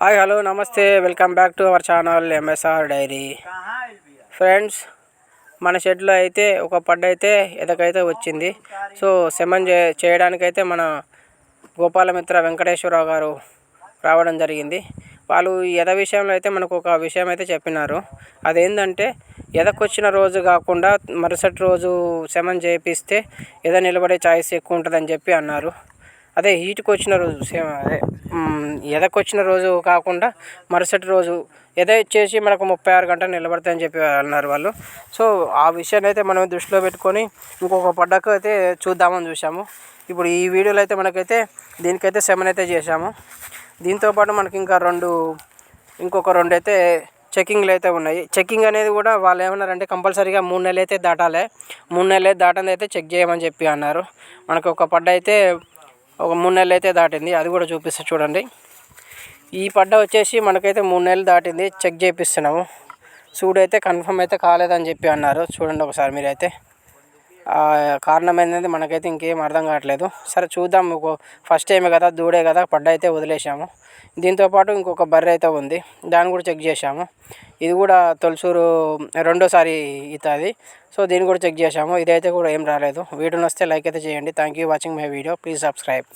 Hi hello నమస్తే welcome back to our channel M S R diary friends మన షెడ్లో అయితే ఒక పడ్డ అయితే ఎదకైతే వచ్చింది. సో సెమన్ చే చేయడానికైతే మన గోపాలమిత్ర వెంకటేశ్వరరావు గారు రావడం జరిగింది. వాళ్ళు ఎద విషయంలో అయితే మనకు ఒక విషయం అయితే చెప్పినారు. అదేంటంటే ఎదకొచ్చిన రోజు కాకుండా మరుసటి రోజు సెమన్ చేపిస్తే ఎద నిలబడే ఛాయిస్ ఎక్కువ ఉంటుందని చెప్పి అన్నారు. అదే హీట్కి వచ్చిన రోజు సేమ్ అదే. ఎదకొచ్చిన రోజు కాకుండా మరుసటి రోజు ఎద ఇచ్చేసి మనకు ముప్పై ఆరు గంటలు నిలబడతాయని చెప్పి అన్నారు వాళ్ళు. సో ఆ విషయాన్ని అయితే మనం దృష్టిలో పెట్టుకొని ఇంకొక పడ్డకు అయితే చూద్దామని చూసాము ఇప్పుడు ఈ వీడియోలో అయితే మనకైతే దీనికైతే సెమన్ అయితే చేశాము. దీంతోపాటు మనకి ఇంకా రెండు ఇంకొక రెండు అయితే చెకింగ్లు అయితే ఉన్నాయి. చెకింగ్ అనేది కూడా వాళ్ళు ఏమన్నారంటే కంపల్సరీగా మూడు నెలలు అయితే దాటాలి. మూడు నెలలు అయితే దాటంది అయితే చెక్ చేయమని చెప్పి అన్నారు. మనకు ఒక పడ్డ అయితే ఒక మూడు నెలలు అయితే దాటింది. అది కూడా చూపిస్తా చూడండి. ఈ పడ్డ వచ్చేసి మనకైతే మూడు నెలలు దాటింది. చెక్ చేపిస్తున్నాము. సూడ్ అయితే కన్ఫర్మ్ అయితే కాలేదని చెప్పి అన్నారు. చూడండి ఒకసారి మీరైతే. కారణం ఏంటంటే మనకైతే ఇంకేం అర్థం కావట్లేదు. సరే చూద్దాం. ఒక ఫస్ట్ టైమే కదా దూడే కదా పడ్డ అయితే వదిలేసాము దీంతోపాటు ఇంకొక బర్రె అయితే ఉంది. దాన్ని కూడా చెక్ చేసాము ఇది కూడా తొలసూరు రెండోసారి ఇతుంది సో దీన్ని కూడా చెక్ చేసాము ఇదైతే కూడా ఏం రాలేదు. వీడియోని వస్తే లైక్ అయితే చేయండి. Thank you watching my video please subscribe